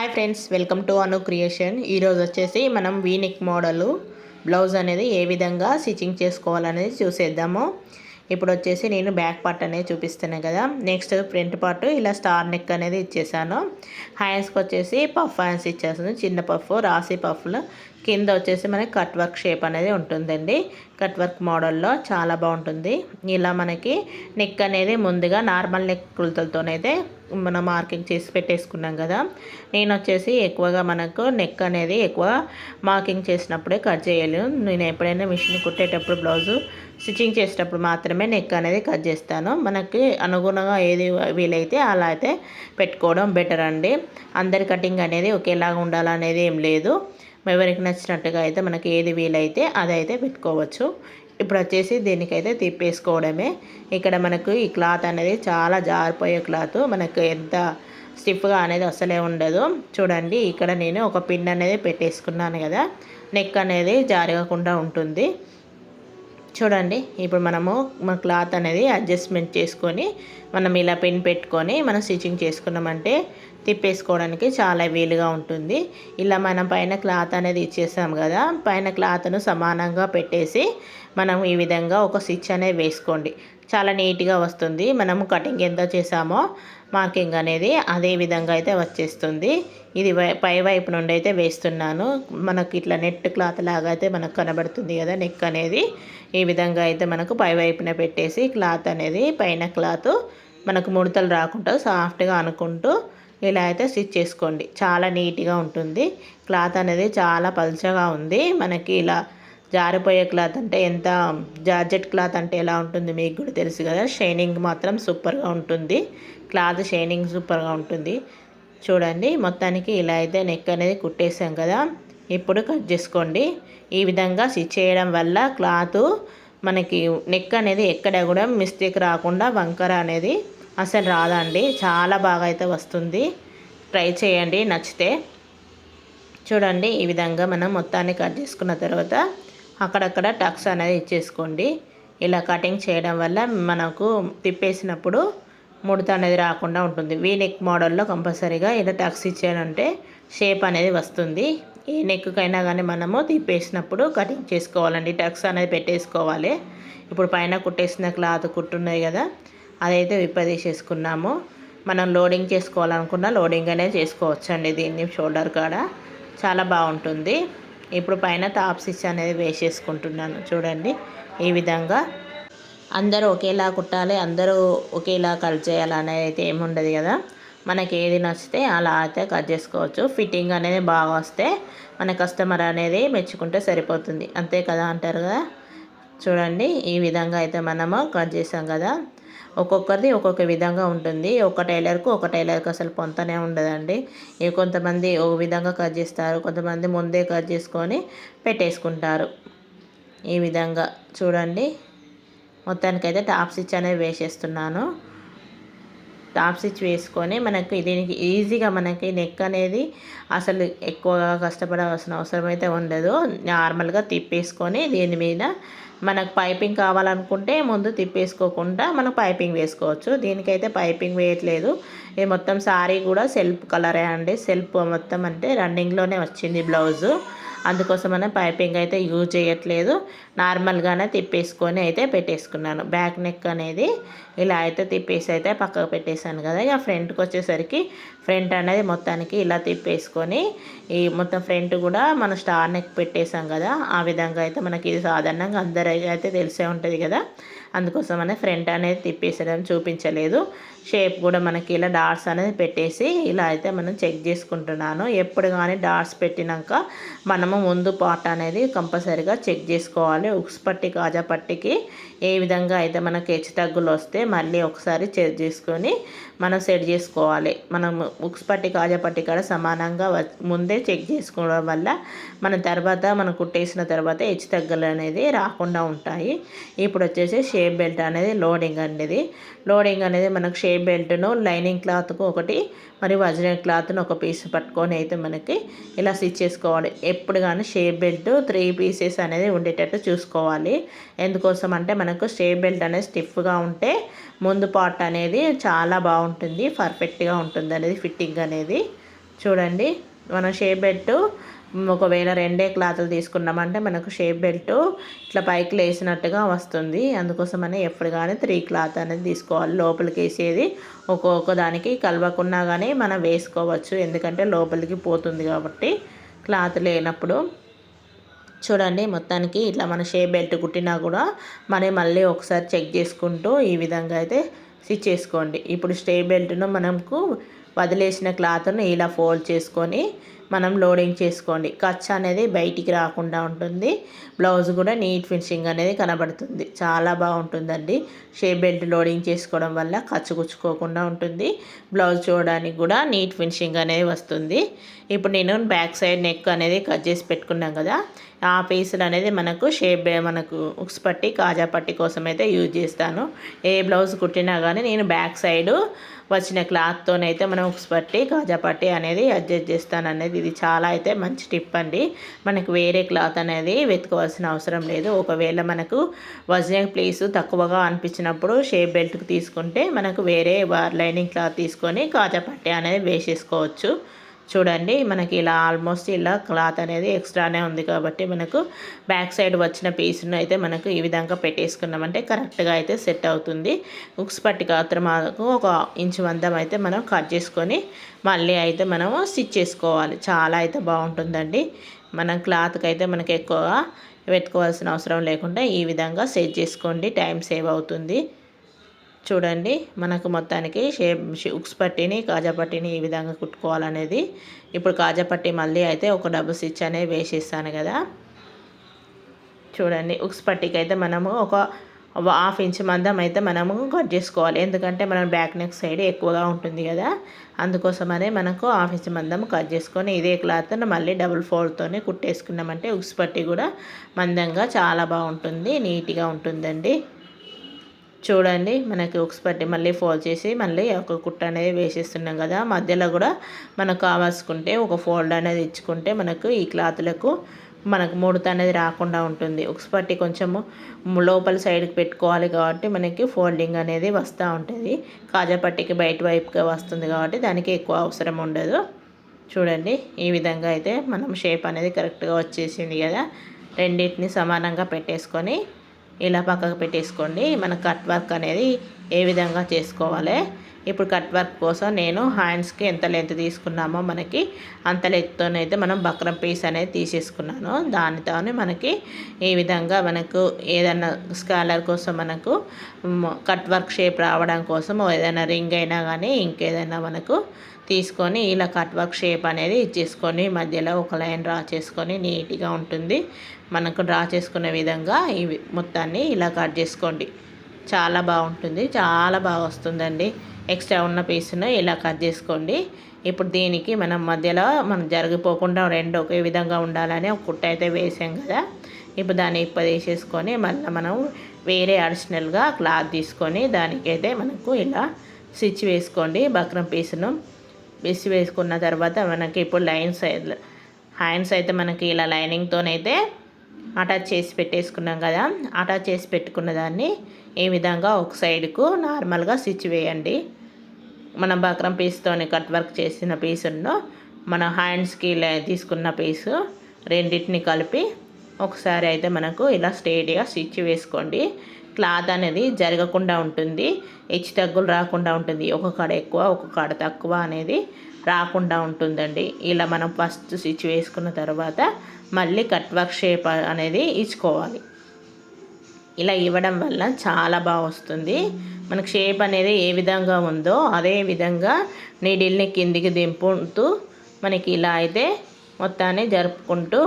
Hi friends welcome to Anu creation ఈరోజు వచ్చేసి మనం వీనిక్ మోడలు బ్లౌజ్ అనేది ఏ విధంగా స్టిచ్చింగ్ చేసుకోవాలనేది చూసేద్దాము. ఇప్పుడు వచ్చేసి నేను బ్యాక్ పార్ట్ అనేది చూపిస్తున్నాను కదా. నెక్స్ట్ ఫ్రంట్ పార్ట్ ఇలా స్టార్ నెక్ అనేది ఇచ్చేసాను. హ్యాండ్స్కి వచ్చేసి పఫ్ హ్యాండ్స్ ఇచ్చేసాను. చిన్న పఫ్ రాసి పఫ్లు కింద వచ్చేసి మనకి కట్ వర్క్ షేప్ అనేది ఉంటుందండి. కట్ వర్క్ మోడల్లో చాలా బాగుంటుంది. ఇలా మనకి నెక్ అనేది ముందుగా నార్మల్ నెక్ కులతలతోనైతే మనం మార్కింగ్ చేసి పెట్టేసుకున్నాం కదా. నేను వచ్చేసి ఎక్కువగా మనకు నెక్ అనేది ఎక్కువ మార్కింగ్ చేసినప్పుడే కట్ చేయలేను నేను ఎప్పుడైనా మిషన్ కుట్టేటప్పుడు బ్లౌజు స్టిచ్చింగ్ చేసేటప్పుడు మాత్రమే నెక్ అనేది కట్ చేస్తాను. మనకి అనుగుణంగా ఏది వీలైతే అలా అయితే పెట్టుకోవడం బెటర్ అండి. అందరి కటింగ్ అనేది ఒకేలాగా ఉండాలనేది ఏం లేదు. ఎవరికి నచ్చినట్టుగా అయితే మనకి ఏది వీలైతే అదైతే పెట్టుకోవచ్చు. ఇప్పుడు వచ్చేసి దీనికైతే తిప్పేసుకోవడమే. ఇక్కడ మనకు ఈ క్లాత్ అనేది చాలా జారిపోయే క్లాత్. మనకు ఎంత స్టిఫ్గా అనేది అసలే ఉండదు. చూడండి ఇక్కడ నేను ఒక పిన్ అనేది పెట్టేసుకున్నాను కదా. నెక్ అనేది జారగకుండా ఉంటుంది. చూడండి ఇప్పుడు మనము మన క్లాత్ అనేది అడ్జస్ట్మెంట్ చేసుకొని మనం ఇలా పెన్ పెట్టుకొని మనం స్టిచ్చింగ్ చేసుకున్నామంటే తిప్పేసుకోవడానికి చాలా వీలుగా ఉంటుంది. ఇలా మనం పైన క్లాత్ అనేది ఇచ్చేసాం కదా పైన క్లాత్ను సమానంగా పెట్టేసి మనం ఈ విధంగా ఒక స్టిచ్ అనేది వేసుకోండి. చాలా నీట్గా వస్తుంది. మనము కటింగ్ ఎంత చేసామో మార్కింగ్ అనేది అదే విధంగా అయితే వచ్చేస్తుంది. ఇది పై వైపు నుండి అయితే వేస్తున్నాను. మనకి ఇట్లా నెట్ క్లాత్ లాగా అయితే మనకు కనబడుతుంది కదా నెక్ అనేది. ఈ విధంగా అయితే మనకు పై వైపున పెట్టేసి క్లాత్ అనేది పైన క్లాత్ మనకు ముడతలు రాకుండా సాఫ్ట్గా అనుకుంటూ ఇలా అయితే స్టిచ్ చేసుకోండి. చాలా నీట్గా ఉంటుంది. క్లాత్ అనేది చాలా పల్చగా ఉంది. మనకి ఇలా జారిపోయే క్లాత్ అంటే ఎంత జార్జెట్ క్లాత్ అంటే ఎలా ఉంటుంది మీకు కూడా తెలుసు కదా. షైనింగ్ మాత్రం సూపర్గా ఉంటుంది. క్లాత్ షైనింగ్ సూపర్గా ఉంటుంది. చూడండి మొత్తానికి ఇలా అయితే నెక్ అనేది కుట్టేసాం కదా. ఇప్పుడు కట్ చేసుకోండి. ఈ విధంగా స్టిచ్ చేయడం వల్ల క్లాత్ మనకి నెక్ అనేది ఎక్కడ కూడా మిస్టేక్ రాకుండా వంకర అనేది అసలు రాదండి. చాలా బాగా అయితే వస్తుంది. ట్రై చేయండి నచ్చితే. చూడండి ఈ విధంగా మనం మొత్తాన్ని కట్ చేసుకున్న తర్వాత అక్కడక్కడ టక్స్ అనేది ఇచ్చేసుకోండి. ఇలా కటింగ్ చేయడం వల్ల మనకు తిప్పేసినప్పుడు ముడత అనేది రాకుండా ఉంటుంది. వీ నెక్ మోడల్లో కంపల్సరీగా ఇలా టక్స్ ఇచ్చానంటే షేప్ అనేది వస్తుంది. ఏ నెక్కైనా కానీ మనము తిప్పేసినప్పుడు కటింగ్ చేసుకోవాలండి. టక్స్ అనేది పెట్టేసుకోవాలి. ఇప్పుడు పైన కుట్టేసిన క్లాత్ కుట్టున్నాయి కదా అదైతే విప్పదీసేసుకున్నాము. మనం లోడింగ్ చేసుకోవాలనుకున్న లోడింగ్ అనేది చేసుకోవచ్చండి దీన్ని షోల్డర్ కాడ. చాలా బాగుంటుంది. ఇప్పుడు పైన టాప్ స్టిచ్ అనేది వేసేసుకుంటున్నాను. చూడండి ఈ విధంగా. అందరూ ఒకేలా కుట్టాలి అందరూ ఒకేలా కట్ చేయాలి అనేది అయితే ఏముండదు కదా. మనకి ఏది నచ్చితే అలా అయితే కట్ చేసుకోవచ్చు. ఫిట్టింగ్ అనేది బాగా వస్తే మన కస్టమర్ అనేది మెచ్చుకుంటే సరిపోతుంది. అంతే కదా అంటారు కదా. చూడండి ఈ విధంగా అయితే మనము కట్ చేసాం కదా. ఒక్కొక్కరిది ఒక్కొక్క విధంగా ఉంటుంది. ఒక టైలర్కు ఒక టైలర్కి అసలు పొంతనే ఉండదండి. కొంతమంది ఒక విధంగా కట్ చేస్తారు కొంతమంది ముందే కట్ చేసుకొని పెట్టేసుకుంటారు. ఈ విధంగా చూడండి. మొత్తానికైతే టాప్ స్టిచ్ అనేది వేసేస్తున్నాను. టాప్ స్టిచ్ వేసుకొని మనకు దీనికి ఈజీగా మనకి నెక్ అనేది అసలు ఎక్కువగా కష్టపడవలసిన అవసరం అయితే ఉండదు. నార్మల్గా తిప్పేసుకొని దీని మీద మనకు పైపింగ్ కావాలనుకుంటే ముందు తిప్పేసుకోకుండా మనం పైపింగ్ వేసుకోవచ్చు. దీనికైతే పైపింగ్ వేయట్లేదు. ఇది మొత్తం సారీ కూడా సెల్ఫ్ కలరే అండి. సెల్ఫ్ మొత్తం అంటే రన్నింగ్లోనే వచ్చింది బ్లౌజు. అందుకోసమనే పైపింగ్ అయితే యూజ్ చేయట్లేదు. నార్మల్గానే తిప్పేసుకొని అయితే పెట్టేసుకున్నాను. బ్యాక్ నెక్ అనేది ఇలా అయితే తిప్పేసి అయితే పక్కకు పెట్టేశాను కదా. ఇక ఫ్రంట్కి వచ్చేసరికి ఫ్రంట్ అనేది మొత్తానికి ఇలా తిప్పేసుకొని ఈ మొత్తం ఫ్రంట్ కూడా మన స్టార్ నెక్ పెట్టేశాం కదా. ఆ విధంగా అయితే మనకి ఇది సాధారణంగా అందరికీ అయితే తెలిసే ఉంటుంది కదా. అందుకోసమనే ఫ్రంట్ అనేది తిప్పేసడం చూపించలేదు. షేప్ కూడా మనకి ఇలా డాట్స్ అనేది పెట్టేసి ఇలా అయితే మనం చెక్ చేసుకుంటున్నాను. ఎప్పుడు కానీ డాట్స్ పెట్టినాక మనము ముందు పార్ట్ అనేది కంపల్సరీగా చెక్ చేసుకోవాలి. ఉక్స్ పట్టి కాజా పట్టికి ఏ విధంగా అయితే మనకి హెచ్చు తగ్గులు వస్తే మళ్ళీ ఒకసారి చెక్ చేసుకొని మనం సెట్ చేసుకోవాలి. మనం ఉక్స్ పట్టి కాజా పట్టి కూడా సమానంగా ముందే చెక్ చేసుకోవడం వల్ల మన తర్వాత మనం కుట్టేసిన తర్వాత హెచ్చు తగ్గులు అనేది రాకుండా ఉంటాయి. ఇప్పుడు వచ్చేసి షేప్ బెల్ట్ అనేది లోడింగ్ అనేది లోడింగ్ అనేది మనకు షేప్ బెల్ట్ను లైనింగ్ క్లాత్కు ఒకటి మరి వజ్ర క్లాత్ను ఒక పీస్ పట్టుకొని అయితే మనకి ఇలా స్టిచ్ చేసుకోవాలి. ఎప్పుడు కానీ షేప్ బెల్ట్ త్రీ పీసెస్ అనేది ఉండేటట్టు చూసుకోవాలి. ఎందుకోసం అంటే మనకు షేప్ బెల్ట్ అనేది స్టిఫ్గా ఉంటే ముందు పార్ట్ అనేది చాలా బాగుంటుంది పర్ఫెక్ట్గా ఉంటుంది అనేది ఫిట్టింగ్ అనేది. చూడండి మనం షేప్ బెల్ట్ ఒకవేళ రెండే క్లాతులు తీసుకున్నామంటే మనకు షేప్ బెల్ట్ ఇట్లా పైకి లేసినట్టుగా వస్తుంది. అందుకోసమని ఎప్పుడు కానీ త్రీ క్లాత్ అనేది తీసుకోవాలి. లోపలికి వేసేది ఒక్కొక్క దానికి కలవకున్నా కానీ మనం వేసుకోవచ్చు. ఎందుకంటే లోపలికి పోతుంది కాబట్టి క్లాత్ లేనప్పుడు. చూడండి మొత్తానికి ఇట్లా మన షేప్ బెల్ట్ కుట్టినా కూడా మనం మళ్ళీ ఒకసారి చెక్ చేసుకుంటూ ఈ విధంగా అయితే స్టిచ్ చేసుకోండి. ఇప్పుడు స్టే బెల్ట్ను మనకు వదిలేసిన క్లాత్ను ఇలా ఫోల్డ్ చేసుకొని మనం లోడింగ్ చేసుకోండి. ఖర్చు అనేది బయటికి రాకుండా ఉంటుంది. బ్లౌజ్ కూడా నీట్ ఫినిషింగ్ అనేది కనబడుతుంది. చాలా బాగుంటుందండి. షేప్ బెల్ట్ లోడింగ్ చేసుకోవడం వల్ల ఖర్చు కుచ్చుకోకుండా ఉంటుంది. బ్లౌజ్ చూడడానికి కూడా నీట్ ఫినిషింగ్ అనేది వస్తుంది. ఇప్పుడు నేను బ్యాక్ సైడ్ నెక్ అనేది కట్ చేసి పెట్టుకున్నాం కదా ఆ పీసులు అనేది మనకు షేప్ మనకు ఉక్స్ పట్టి కాజా పట్టి కోసం అయితే యూజ్ చేస్తాను. ఏ బ్లౌజ్ కుట్టినా కానీ నేను బ్యాక్ సైడు వచ్చిన క్లాత్తోనైతే మనం ఉక్స్ పట్టి కాజా పట్టి అనేది అడ్జస్ట్ చేస్తాను అనేది ఇది చాలా అయితే మంచి టిప్ అండి. మనకు వేరే క్లాత్ అనేది వెతుకోవాల్సిన అవసరం లేదు. ఒకవేళ మనకు వజన ప్లేస్ తక్కువగా అనిపించినప్పుడు షేప్ బెల్ట్కి తీసుకుంటే మనకు వేరే లైనింగ్ క్లాత్ తీసుకొని కాజా పట్టి అనేది వేసేసుకోవచ్చు. చూడండి మనకి ఇలా ఆల్మోస్ట్ ఇలా క్లాత్ అనేది ఎక్స్ట్రానే ఉంది కాబట్టి మనకు బ్యాక్ సైడ్ వచ్చిన పీస్ను అయితే మనకు ఈ విధంగా పెట్టేసుకున్నామంటే కరెక్ట్గా అయితే సెట్ అవుతుంది. ఉక్స్ పట్టి మాకు ఒక ఇంచు మందం అయితే మనం కట్ చేసుకొని మళ్ళీ అయితే మనము స్టిచ్ చేసుకోవాలి. చాలా అయితే బాగుంటుందండి. మనం క్లాత్కి అయితే మనకి ఎక్కువగా పెట్టుకోవాల్సిన అవసరం లేకుండా ఈ విధంగా సెట్ చేసుకోండి. టైం సేవ్ అవుతుంది. చూడండి మనకు మొత్తానికి షేప్ ఉక్స్ పట్టిని కాజా పట్టిని ఈ విధంగా కుట్టుకోవాలనేది. ఇప్పుడు కాజా పట్టి మళ్ళీ అయితే ఒక డబుల్ స్టిచ్ అనేది వేసిస్తాను కదా. చూడండి ఉక్స్ పట్టికి అయితే మనము ఒక హాఫ్ ఇంచ్ మందం అయితే మనము కట్ చేసుకోవాలి. ఎందుకంటే మనం బ్యాక్ నెక్ సైడ్ ఎక్కువగా ఉంటుంది కదా. అందుకోసమనే మనకు హాఫ్ ఇంచ్ మందం కట్ చేసుకొని ఇదే క్లాత్ను మళ్ళీ డబుల్ ఫోల్డ్తోనే కుట్టేసుకున్నామంటే ఉక్స్ పట్టి కూడా మందంగా చాలా బాగుంటుంది నీట్గా ఉంటుందండి. చూడండి మనకి ఉక్స్ పట్టి మళ్ళీ ఫోల్డ్ చేసి మళ్ళీ ఒక కుట్ట అనేది వేసేస్తున్నాం కదా. మధ్యలో కూడా మనకు కావాల్సుకుంటే ఒక ఫోల్డ్ అనేది ఇచ్చుకుంటే మనకు ఈ క్లాత్లకు మనకు ముడత అనేది రాకుండా ఉంటుంది. ఉక్స్ పట్టి కొంచెము లోపల సైడ్కి పెట్టుకోవాలి కాబట్టి మనకి ఫోల్డింగ్ అనేది వస్తూ ఉంటుంది. కాజా పట్టికి బయట వైపుగా వస్తుంది కాబట్టి దానికి ఎక్కువ అవసరం ఉండదు. చూడండి ఈ విధంగా అయితే మనం షేప్ అనేది కరెక్ట్గా వచ్చేసింది కదా. రెండింటిని సమానంగా పెట్టేసుకొని ఇలా పక్కకు పెట్టేసుకోండి. మన కట్ వర్క్ అనేది ఏ విధంగా చేసుకోవాలి? ఇప్పుడు కట్ వర్క్ కోసం నేను హ్యాండ్స్కి ఎంత లెంత్ తీసుకున్నామో మనకి అంత లెంత్తోనైతే మనం బక్రం పీస్ అనేది తీసేసుకున్నాను. దానితోనే మనకి ఈ విధంగా మనకు ఏదైనా స్కాలర్ కోసం మనకు కట్ వర్క్ షేప్ రావడం కోసం ఏదైనా రింగ్ అయినా కానీ ఇంకేదైనా మనకు తీసుకొని ఇలా కట్ వర్క్ షేప్ అనేది ఇచ్చేసుకొని మధ్యలో ఒక లైన్ డ్రా చేసుకొని నీట్గా ఉంటుంది. మనకు డ్రా చేసుకునే విధంగా ఈ మొత్తాన్ని ఇలా కట్ చేసుకోండి. చాలా బాగుంటుంది. చాలా బాగా వస్తుందండి. ఎక్స్ట్రా ఉన్న పీస్ను ఇలా కట్ చేసుకోండి. ఇప్పుడు దీనికి మనం మధ్యలో మనం జరిగిపోకుండా రెండు ఒకే విధంగా ఉండాలని ఒక కుట్ట అయితే వేసాం కదా. ఇప్పుడు దాన్ని ఇప్పదీసేసుకొని మళ్ళీ మనం వేరే అడిషనల్గా క్లాత్ తీసుకొని దానికైతే మనకు ఇలా స్టిచ్ వేసుకోండి. బక్రం పీస్ను. బెస్ వేసుకున్న తర్వాత మనకి ఇప్పుడు లైన్స్ హ్యాండ్స్ అయితే మనకి ఇలా లైనింగ్తోనైతే అటాచ్ చేసి పెట్టేసుకున్నాం కదా అటాచ్ చేసి పెట్టుకున్న దాన్ని ఈ విధంగా ఒక సైడ్కు నార్మల్గా స్టిచ్ వేయండి. మన బక్రం పీస్తోని కట్ వర్క్ చేసిన పీసును మన హ్యాండ్స్కి తీసుకున్న పీసు రెండింటిని కలిపి ఒకసారి అయితే మనకు ఇలా స్ట్రేట్గా స్టిచ్ వేసుకోండి. క్లాత్ అనేది జరగకుండా ఉంటుంది. హెచ్చు తగ్గులు రాకుండా ఉంటుంది. ఒక కాడ ఎక్కువ ఒక కాడ తక్కువ అనేది రాకుండా ఉంటుందండి. ఇలా మనం ఫస్ట్ స్టిచ్ వేసుకున్న తర్వాత మళ్ళీ కట్ వర్క్ షేప్ అనేది ఇచ్చుకోవాలి. ఇలా ఇవ్వడం వల్ల చాలా బాగా వస్తుంది. మనకు షేప్ అనేది ఏ విధంగా ఉందో అదే విధంగా నీడిల్ని కిందికి దింపుతూ మనకి ఇలా అయితే మొత్తాన్ని జరుపుకుంటూ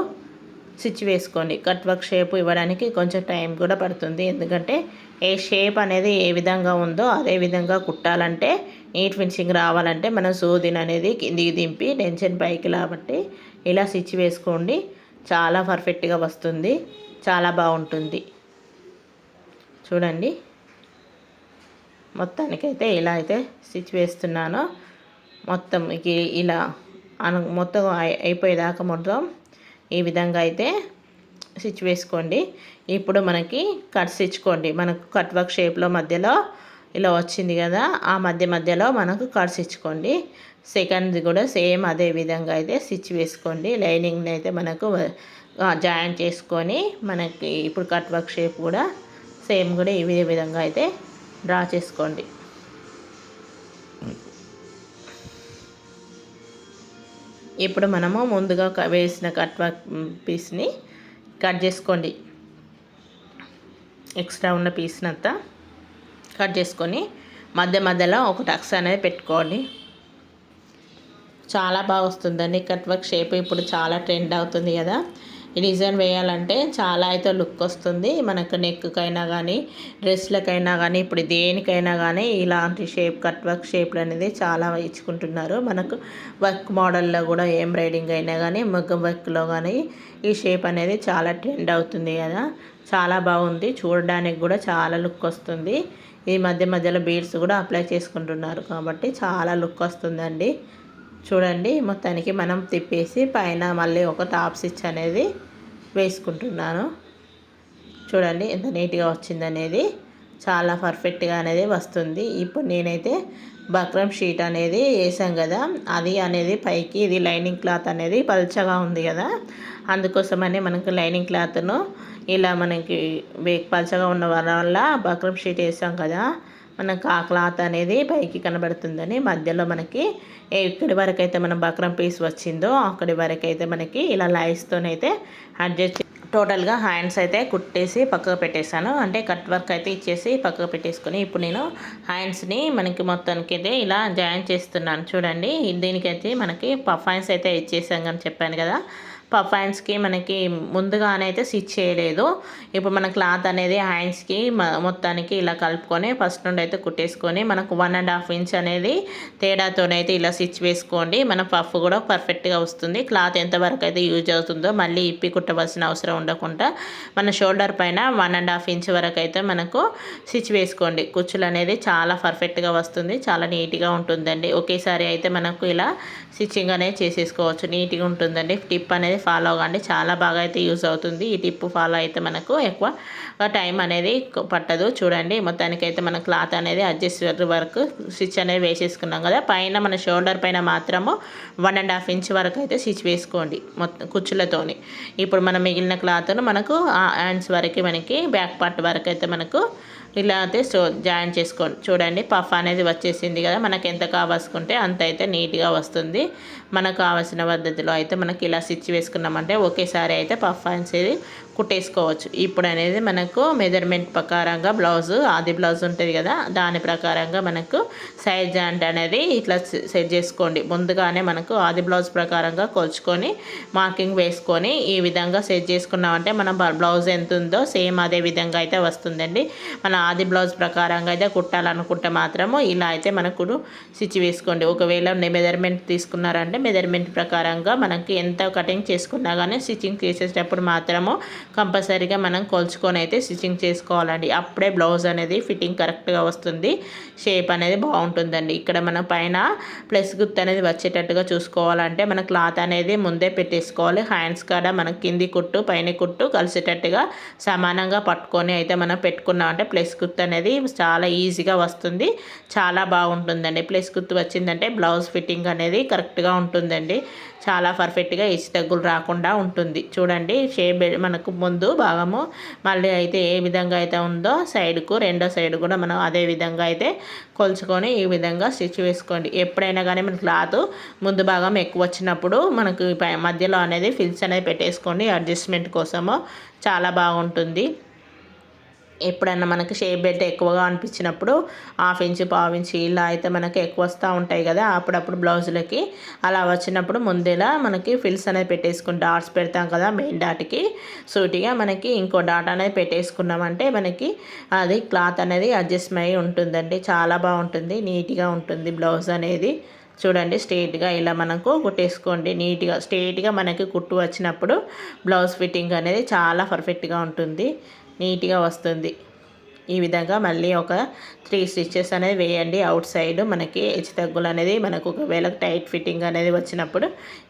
స్టిచ్ వేసుకోండి. కట్ వర్క్ షేప్ ఇవ్వడానికి కొంచెం టైం కూడా పడుతుంది. ఎందుకంటే ఏ షేప్ అనేది ఏ విధంగా ఉందో అదే విధంగా కుట్టాలంటే నీట్ ఫినిషింగ్ రావాలంటే మనం సూదిని అనేది కిందికి దింపి టెన్షన్ పైకి కాబట్టి ఇలా స్టిచ్ వేసుకోండి. చాలా పర్ఫెక్ట్గా వస్తుంది. చాలా బాగుంటుంది. చూడండి. మొత్తానికైతే ఇలా అయితే స్టిచ్ వేస్తున్నాను. మొత్తం ఇలా అను మొత్తం అయిపోయేదాకా మొత్తం ఈ విధంగా అయితే స్టిచ్ వేసుకోండి. ఇప్పుడు మనకి కట్స్ ఇచ్చుకోండి మనకు కట్ వర్క్ షేప్లో మధ్యలో ఇలా వచ్చింది కదా ఆ మధ్య మధ్యలో మనకు కట్స్ ఇచ్చుకోండి సెకండ్ కూడా సేమ్ అదే విధంగా అయితే స్టిచ్ వేసుకోండి. లైనింగ్ని అయితే మనకు జాయిన్ చేసుకొని మనకి ఇప్పుడు కట్ వర్క్ షేప్ కూడా సేమ్ కూడా ఇదే విధంగా అయితే డ్రా చేసుకోండి. ఇప్పుడు మనము ముందుగా వేసిన కట్ వర్క్ పీస్ని కట్ చేసుకోండి. ఎక్స్ట్రా ఉన్న పీస్ని అంతా కట్ చేసుకొని మధ్య మధ్యలో ఒక టక్స్ అనేది పెట్టుకోండి. చాలా బాగా వస్తుందండి. కట్ వర్క్ షేప్ ఇప్పుడు చాలా ట్రెండ్ అవుతుంది కదా. డిజైన్ వేయాలంటే చాలా అయితే లుక్ వస్తుంది. మనకు నెక్కైనా కానీ డ్రెస్లకైనా కానీ ఇప్పుడు దేనికైనా కానీ ఇలాంటి షేప్ కట్ వర్క్ షేప్లు అనేది చాలా ఇచ్చుకుంటున్నారు. మనకు వర్క్ మోడల్లో కూడా ఎంబ్రాయిడింగ్ అయినా కానీ మగ్గం వర్క్లో కానీ ఈ షేప్ అనేది చాలా ట్రెండ్ అవుతుంది కదా. చాలా బాగుంది. చూడడానికి కూడా చాలా లుక్ వస్తుంది. ఈ మధ్య మధ్యలో బీడ్స్ కూడా అప్లై చేసుకుంటున్నారు కాబట్టి చాలా లుక్ వస్తుందండి. చూడండి మొత్తానికి మనం తిప్పేసి పైన మళ్ళీ ఒక టాప్ స్టిచ్ అనేది వేసుకుంటున్నాను. చూడండి ఎంత నీట్గా వచ్చిందనేది చాలా పర్ఫెక్ట్గా అనేది వస్తుంది. ఇప్పుడు నేనైతే బక్రం షీట్ అనేది వేసాం కదా అది అనేది పైకి ఇది లైనింగ్ క్లాత్ అనేది పల్చగా ఉంది కదా అందుకోసమని మనకు లైనింగ్ క్లాత్ను ఇలా మనకి పల్చగా ఉన్న వల్ల బక్రం షీట్ వేసాం కదా మనకు ఆ క్లాత్ అనేది పైకి కనబడుతుందని మధ్యలో మనకి ఎక్కడి వరకు అయితే మనం బక్రం పీస్ వచ్చిందో అక్కడి వరకు అయితే మనకి ఇలా లైస్తోనైతే అడ్జస్ట్ టోటల్గా హ్యాండ్స్ అయితే కుట్టేసి పక్కకు పెట్టేశాను. అంటే కట్ వర్క్ అయితే ఇచ్చేసి పక్కకు పెట్టేసుకొని ఇప్పుడు నేను హ్యాండ్స్ని మనకి మొత్తానికి అయితే ఇలా జాయిన్ చేస్తున్నాను. చూడండి దీనికైతే మనకి పఫైన్స్ అయితే ఇచ్చేసాం అని చెప్పాను కదా. పఫ్ మనకి ముందుగానే అయితే స్టిచ్ చేయలేదు. ఇప్పుడు మన క్లాత్ అనేది హ్యాండ్స్కి మొత్తానికి ఇలా కలుపుకొని ఫస్ట్ నుండి అయితే కుట్టేసుకొని మనకు వన్ అండ్ హాఫ్ ఇంచ్ అనేది తేడాతోనైతే ఇలా స్టిచ్ వేసుకోండి. మన పఫ్ కూడా పర్ఫెక్ట్గా వస్తుంది. క్లాత్ ఎంతవరకు అయితే యూజ్ అవుతుందో మళ్ళీ ఇప్పి కుట్టవలసిన అవసరం ఉండకుండా మన షోల్డర్ పైన వన్ అండ్ హాఫ్ ఇంచ్ వరకు అయితే మనకు స్టిచ్ వేసుకోండి. కుచ్చులు అనేది చాలా పర్ఫెక్ట్గా వస్తుంది. చాలా నీట్గా ఉంటుందండి. ఒకేసారి అయితే మనకు ఇలా స్టిచ్చింగ్ అనేది చేసేసుకోవచ్చు. నీట్గా ఉంటుందండి. టిప్ అనేది ఫాలో అవ్వండి. చాలా బాగా అయితే యూస్ అవుతుంది. ఈ టిప్ ఫాలో అయితే మనకు ఎక్కువ టైం అనేది పట్టదు. చూడండి మొత్తానికి అయితే మన క్లాత్ అనేది అడ్జస్ట్ వరకు స్టిచ్ అనేది వేసేసుకున్నాం కదా. పైన మన షోల్డర్ పైన మాత్రము వన్ అండ్ హాఫ్ ఇంచ్ వరకు అయితే స్టిచ్ వేసుకోండి మొత్తం కుచ్చులతోని. ఇప్పుడు మనం మిగిలిన క్లాత్ను మనకు హ్యాండ్స్ వరకు మనకి బ్యాక్ పార్ట్ వరకు అయితే మనకు ఇలా అయితే సో జాయిన్ చేసుకోండి. చూడండి పఫ్ అనేది వచ్చేసింది కదా. మనకి ఎంత కావాల్సుకుంటే అంత అయితే నీట్గా వస్తుంది. మనకు కావాల్సిన పద్ధతిలో అయితే మనకి ఇలా స్టిచ్ వేసుకున్నామంటే ఒకేసారి అయితే పఫ్ అనేది కుట్టేసుకోవచ్చు. ఇప్పుడు అనేది మనకు మెజర్మెంట్ ప్రకారంగా బ్లౌజ్ ఆది బ్లౌజ్ ఉంటుంది కదా దాని ప్రకారంగా మనకు సైజ్ అండ్ అనేది ఇట్లా సెట్ చేసుకోండి. ముందుగానే మనకు ఆది బ్లౌజ్ ప్రకారంగా కొలుచుకొని మార్కింగ్ వేసుకొని ఈ విధంగా సెట్ చేసుకున్నామంటే మనం బ్లౌజ్ ఎంత ఉందో సేమ్ అదే విధంగా అయితే వస్తుందండి. మన ఆది బ్లౌజ్ ప్రకారంగా అయితే కుట్టాలనుకుంటే మాత్రము ఇలా అయితే మనకు స్టిచ్ వేసుకోండి. ఒకవేళ మెజర్మెంట్ తీసుకున్నారంటే మెజర్మెంట్ ప్రకారంగా మనకి ఎంత కటింగ్ చేసుకున్నా కానీ స్టిచ్చింగ్ చేసేటప్పుడు మాత్రము కంపల్సరీగా మనం కొలుచుకొని అయితే స్టిచ్చింగ్ చేసుకోవాలండి. అప్పుడే బ్లౌజ్ అనేది ఫిట్టింగ్ కరెక్ట్గా వస్తుంది. షేప్ అనేది బాగుంటుందండి. ఇక్కడ మనం పైన ప్లస్ గుర్తు అనేది వచ్చేటట్టుగా చూసుకోవాలంటే మన క్లాత్ అనేది ముందే పెట్టేసుకోవాలి. హ్యాండ్స్ కాడ మనం కింది కుట్టు పైన కుట్టు కలిసేటట్టుగా సమానంగా పట్టుకొని అయితే మనం పెట్టుకున్నామంటే ప్లస్ గుర్తు అనేది చాలా ఈజీగా వస్తుంది. చాలా బాగుంటుందండి. ప్లస్ గుర్తు వచ్చిందంటే బ్లౌజ్ ఫిట్టింగ్ అనేది కరెక్ట్గా ఉంటుందండి. చాలా పర్ఫెక్ట్గా ఇచ్చి తగ్గులు రాకుండా ఉంటుంది. చూడండి షేప్ మనకు ముందు భాగము మళ్ళీ అయితే ఏ విధంగా అయితే ఉందో సైడ్కు రెండో సైడ్ కూడా మనం అదే విధంగా అయితే కొలుచుకొని ఈ విధంగా స్టిచ్ వేసుకోండి. ఎప్పుడైనా కానీ మన క్లాత్ ముందు భాగం ఎక్కువ వచ్చినప్పుడు మనకు మధ్యలో అనేది ఫిల్స్ అనేది పెట్టేసుకోండి. అడ్జస్ట్మెంట్ కోసము చాలా బాగుంటుంది. ఎప్పుడైనా మనకి షేప్ బెల్ట్ ఎక్కువగా అనిపించినప్పుడు హాఫ్ ఇంచ్ పావు ఇంచ్ ఇలా అయితే మనకి ఎక్కువ వస్తూ ఉంటాయి కదా అప్పుడప్పుడు బ్లౌజులకి. అలా వచ్చినప్పుడు ముందేలా మనకి ఫిల్స్ అనేది పెట్టేసుకుని డాట్స్ పెడతాం కదా మెయిన్ డాట్కి. సూటిగా మనకి ఇంకో డాట్ అనేది పెట్టేసుకున్నామంటే మనకి అది క్లాత్ అనేది అడ్జస్ట్ అయి ఉంటుందండి. చాలా బాగుంటుంది నీట్గా ఉంటుంది బ్లౌజ్ అనేది. చూడండి స్ట్రేట్గా ఇలా మనకు కుట్టేసుకోండి. నీట్గా స్ట్రేట్గా మనకి కుట్టు వచ్చినప్పుడు బ్లౌజ్ ఫిట్టింగ్ అనేది చాలా పర్ఫెక్ట్గా ఉంటుంది. నీట్గా వస్తుంది. ఈ విధంగా మళ్ళీ ఒక త్రీ స్టిచ్చెస్ అనేది వేయండి. అవుట్ సైడ్ మనకి హెచ్చు తగ్గులు అనేది మనకు ఒకవేళ టైట్ ఫిట్టింగ్ అనేది వచ్చినప్పుడు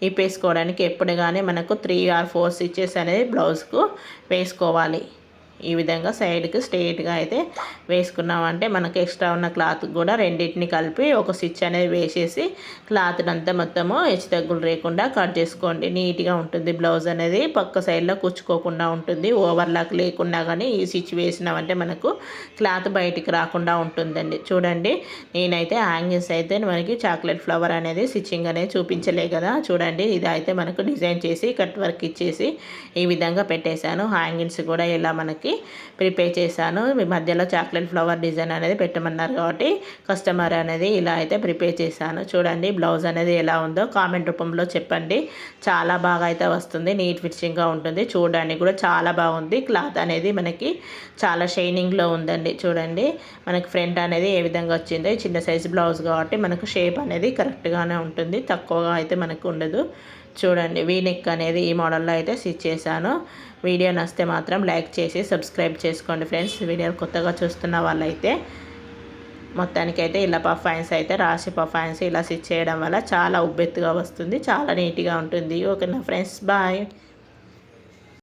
ఇప్పేసుకోవడానికి ఎప్పుడు కానీ మనకు త్రీ ఆర్ ఫోర్ స్టిచ్చెస్ అనేది బ్లౌజ్కు వేసుకోవాలి. ఈ విధంగా సైడ్కి స్ట్రెయిట్గా అయితే వేసుకున్నామంటే మనకి ఎక్స్ట్రా ఉన్న క్లాత్ కూడా రెండింటిని కలిపి ఒక స్టిచ్ అనేది వేసేసి క్లాత్ అంతా మొత్తము హెచ్చు తగ్గులు లేకుండా కట్ చేసుకోండి. నీట్గా ఉంటుంది. బ్లౌజ్ అనేది పక్క సైడ్లో కుచ్చుకోకుండా ఉంటుంది. ఓవర్లాక్ లేకుండా కానీ ఈ స్టిచ్ వేసినామంటే మనకు క్లాత్ బయటికి రాకుండా ఉంటుందండి. చూడండి నేనైతే హ్యాంగింగ్స్ అయితే మనకి చాక్లెట్ ఫ్లవర్ అనేది స్టిచ్చింగ్ అనేది చూపించలే కదా. చూడండి ఇది అయితే మనకు డిజైన్ చేసి కట్ వర్క్ ఇచ్చేసి ఈ విధంగా పెట్టేశాను. హ్యాంగింగ్స్ కూడా ఇలా మనకి ప్రిపేర్ చేశాను. మీ మధ్యలో చాక్లెట్ ఫ్లవర్ డిజైన్ అనేది పెట్టమన్నారు కాబట్టి కస్టమర్ అనేది ఇలా అయితే ప్రిపేర్ చేశాను. చూడండి బ్లౌజ్ అనేది ఎలా ఉందో కామెంట్ రూపంలో చెప్పండి. చాలా బాగా అయితే వస్తుంది. నీట్ ఫిట్టింగ్గా ఉంటుంది. చూడడానికి కూడా చాలా బాగుంది. క్లాత్ అనేది మనకి చాలా షైనింగ్లో ఉందండి. చూడండి మనకి ఫ్రంట్ అనేది ఏ విధంగా వచ్చిందో. చిన్న సైజ్ బ్లౌజ్ కాబట్టి మనకు షేప్ అనేది కరెక్ట్గానే ఉంటుంది. తక్కువగా అయితే మనకు ఉండదు. చూడండి వీ నెక్ అనేది ఈ మోడల్లో అయితే స్టిచ్ చేశాను. వీడియో నచ్చితే మాత్రం లైక్ చేసి సబ్స్క్రైబ్ చేసుకోండి ఫ్రెండ్స్. వీడియో కొత్తగా చూస్తున్న వాళ్ళైతే మొత్తానికైతే ఇలా పఫాయిన్స్ అయితే రాసి పఫాయిన్స్ ఇలా స్టిచ్ చేయడం వల్ల చాలా ఉబ్బెత్తుగా వస్తుంది చాలా నీట్గా ఉంటుంది. ఓకే నా ఫ్రెండ్స్? బాయ్.